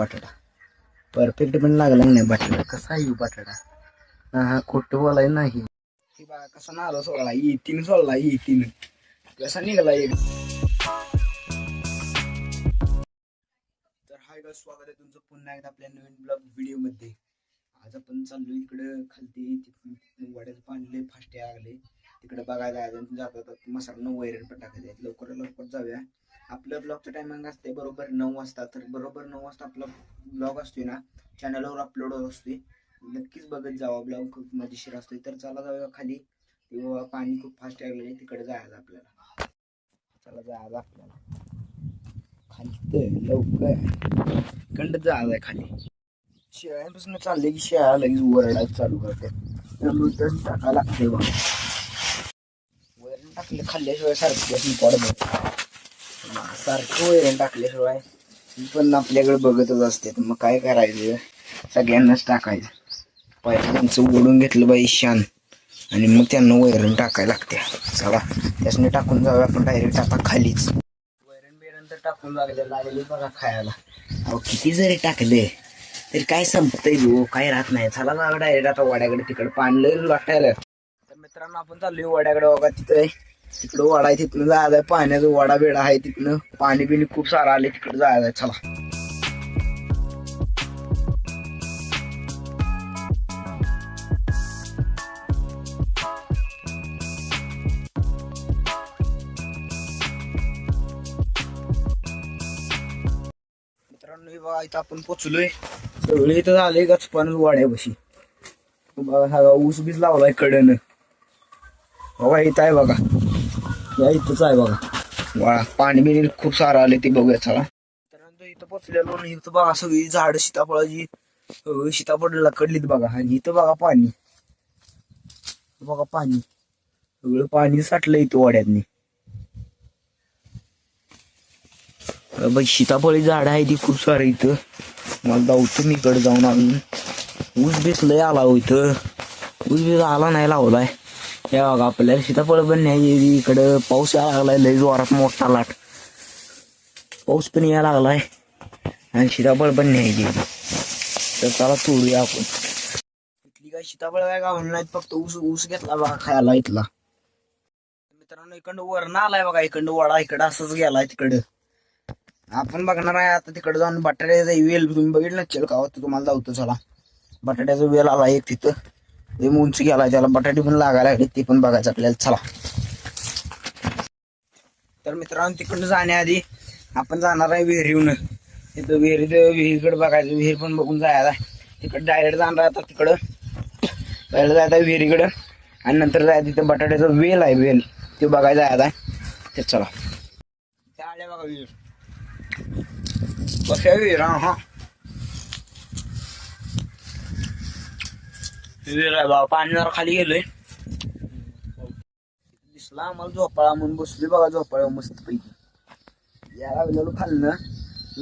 बटाटा. परफेक्ट पण लागला नाही बटाटा? कसा येऊ बटाटा? हा हा खोटं बोलाय नाही. हे बघा कसा नारळ सोडला ई e तीन सोडला ई e तीन. कसा निघाला एक? तर हाय गाइस स्वागत आहे तुमचं पुन्हा एकदा आपल्या नवीन ब्लॉग व्हिडिओमध्ये आज आपण चाललो इकडं खालती तिथून तिथून पाणी लय फास्ट लागले तिकडे बघायला जातात मसाला वैरण पण टाकायचे लवकर लवकर जाऊया. आपलं ब्लॉगचं टायमिंग असते बरोबर नऊ वाजता. तर बरोबर नऊ वाजता आपला ब्लॉग असतोय ना चॅनलवर अपलोड होत असतोय. नक्कीच बघत जावा ब्लॉग खूप मजेशीर असतोय. तर चला जाऊया खाली. तेव्हा पाणी खूप फास्ट लागले तिकडे जायचं आपल्याला. चला जायचं आपल्याला. खाली लवकर. कंड जायचं आहे खाली. शेळ्यांपासून चालले की शेळ्या लगेच वरडायला चालू करते. त्यामुळे तर टाकायला लागते बघा. वरण टाकलं खाल्ल्याशिवाय सारखी पडत सारखं वैरण टाकल्याशिवाय पण आपल्याकडे बघतच असते. मग काय करायचं? सगळ्यांनाच टाकायचं. पहिलं त्यांचं ओढून घेतलं बाई शान. आणि मग त्यांना वैरण टाकायला लागते. चला त्यासने टाकून जाऊया आपण डायरेक्ट आता खालीच. वैरण बिरण तर टाकून लागले लागले बघा खायला. अहो किती जरी टाकले तरी काय संपतंय गो काय राहत नाही. चला ना डायरेक्ट आता वाड्याकडे तिकडे. पाणी लय वाटायला तर मित्रांनो आपण चाललोय वाड्याकडे बघा तिथं. तिकडं वाडा आहे तिथनं जायचं आहे पाण्याचा वाडा बेडा आहे तिथनं पाणी बिणी खूप सारं आले तिकडे जायचं चला. मित्रांनो बघा इथं आपण पोचलोय. सगळे इथं झाले गचपान वाड्यापाशी. बघा हा ऊस बीज लावलाय कडेनं. बघा इथं आहे बघा. या इथंच आहे बघा. वाळा पाणी बिणी खूप सारं आले ते बघूया चला. त्यानंतर इथं पोचलेलो आणि इथं बघा सगळी झाड सीताफळाची सगळी सीताफळ लकडलीत बघा. आणि इथं बघा पाणी. बघा पाणी. सगळं पाणी साठलं इथं वाड्यातनी. बाई सीताफळी झाड आहे ती खूप सारं इथं. मला धावतो मी इकडे जाऊन अजून. ऊस बीस लय आला हो इथं. ऊस बीस आला नाही लावलाय. हे बघा आपल्याला सीताफळ पण नाही इकडं पाऊस यायला लागलाय लय जोरात मोठा लाट. पाऊस पण यायला लागलाय आणि सीताफळ पण न्यायची तर चला तोडूया आपण. इथली काय सीताफळ काय गावून नाहीत फक्त ऊस ऊस घेतला बघा खायला इथला. मित्रांनो इकडं वरण आलाय बघा इकडं वडा इकडं असंच गेलाय तिकडं. आपण बघणार आहे आता तिकडे जाऊन बटाट्याचा वेल तुम्ही बघितलं चल का तर तुम्हाला जाऊतो चला. बटाट्याचा वेल आला एक तिथं. उंच गेला त्याला बटाटे पण लागायला लागले ते पण बघायचं आपल्याला. चला. तर मित्रांनो तिकडनं जाण्याआधी आपण जाणार आहे विहिरीहून तिथं विहिरी विहिरीकडे बघायचं. विहीर पण बघून जायला तिकडं डायरेक्ट जाणार आता तिकडं. पहिलं जायचं विहिरीकडं. आणि नंतर जायचं तिथं बटाट्याचं वेल आहे वेल. ते बघायला जायचं आहे. ते चला. त्या आल्या बघा विहीर. कशा विहीर हा हा विहीर आहे बाबा पाणी जरा खाली गेलोय. दिसला आम्हाला झोपाळा म्हणून बसलोय बघा झोपाळा मस्त पैकी. याला गेलेलो खाल्लं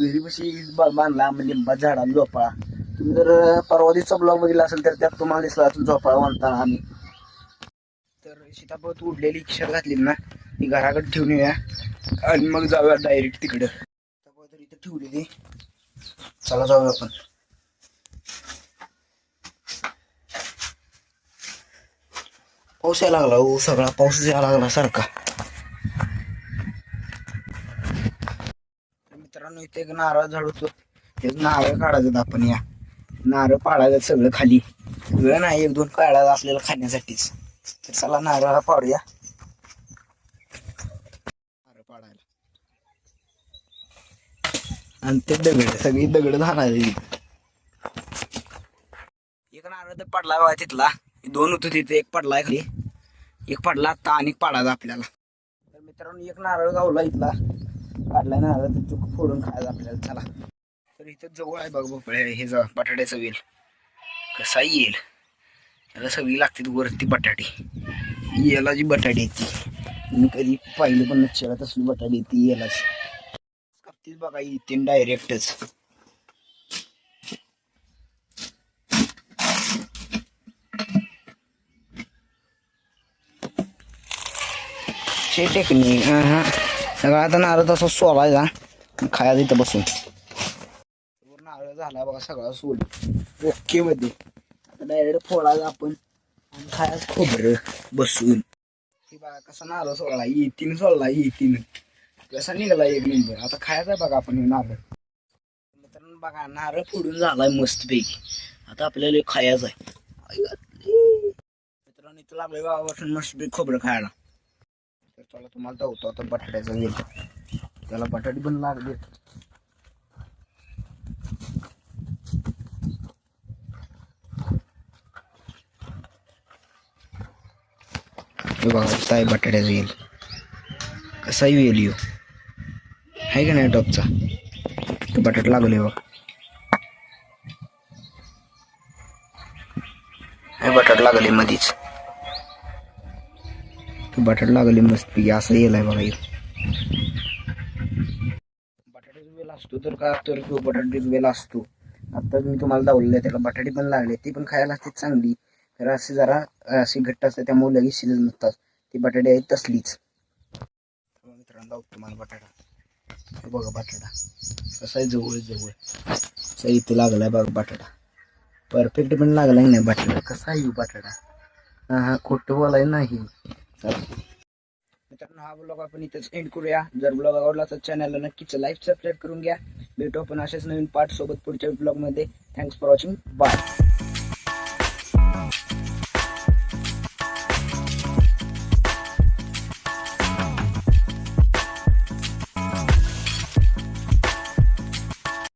विहिरीपाशी बा- बांधला लिंबा झाडाला झोपाळा. तुम्ही जर परवा दिवसा ब्लॉग बघितला असेल तर त्यात तुम्हाला दिसला असेल झोपाळा बांधताना आम्ही. तर सीताफळ उडलेली खिशात घातली ना ती घराकडे ठेवून येऊया. आणि मग जाऊया डायरेक्ट तिकडं. तर इथं ठेवलेली. चला जाऊया आपण. पाऊस यायला लागला हो सगळा पाऊस यायला लागला सारखा मित्रांनो इथे एक नारळ झाड होतो ते नारळ काढायचं आपण या. नारळ पाडायचं सगळं खाली. सगळं नाही एक दोन काढायचं आपल्याला खाण्यासाठीच. तर चला नारळ पाडूया. नारळ पाडायला. आणि ते दगड सगळी दगड झाला एक नारळ तर पडला तिथला. दोन होतं तिथे एक पडलाय खाली. एक पडला आता आणि पाडायचा आपल्याला. तर मित्रांनो एक नारळ गावला इथला. काढलाय नारळ तर फोडून खायचा आपल्याला. चला. तर इथं जवळ आहे बघ भोपळ्या हे जा बटाट्याचं वेल. कसा येईल? याला सगळी लागते वरती बटाटी. याला जी बटाटी येते मी कधी पाहिलं पण नसेल तसली बटाटी येते यालाच. कापतीच बघा इथे डायरेक्टच शे टेक्निक हा सगळा आता नारळ तसा सोलायचा. खायला इथं बसून. नारळ सगळं झाला बघा सगळा सोल ओकेमध्ये आता डायरेक्ट फोडायला आपण. आणि खायचं खोबरं बसून. हे बघा कसा नारळ सोडला येतीन सोडला येतीन कसा निघाला एक नंबर आता खायचा बघा आपण नारळ. मित्रांनो बघा नारळ फोडून झालाय मस्त पैकी आता आपल्याला खायचं आहे. आई मित्रांनो इथं लागलं गावापासून मस्त पैकी खोबरं खायला. चला तुम्हाला दावतो आता बटाट्याचा वेल त्याला बटाटे पण लागले हे बघा इथं बटाट्याचा येईल कसाही येईल येऊ आहे का नाही टॉपचा? बटाट लागले बघ. हे बटाट लागले मधीच. बटाट लागले मस्त पैकी असं येलाय बघा ह्यो. बटाट्याचा वेल असतो तर का तर तो बटाट्याचा वेल असतो. आता मी तुम्हाला दावलेलं आहे त्याला बटाटे पण लागले ती पण खायला असते चांगली. तर असे जरा असे घट्ट असतात त्यामुळे लगेच शिजत नसतात. ती बटाटे आहेत तसलीच. मित्रांनो तुम्हाला बटाटा. बघा बटाटा. कसा आहे जवळ जवळ. असा इथे लागलाय बघा बटाटा. परफेक्ट पण लागलाय नाही बटाटा. कसा आहे बटाटा? हा हा खोटं बोलाय नाही. मित्रांनो हा ब्लॉग आपण इथेच एंड करूया. जर ब्लॉग आवडला तर चॅनलला नक्कीच लाईक सबस्क्राईब करून घ्या. भेटू आपण अशाच नवीन पार्ट सोबत पुढच्या ब्लॉगमध्ये. Thanks for watching bye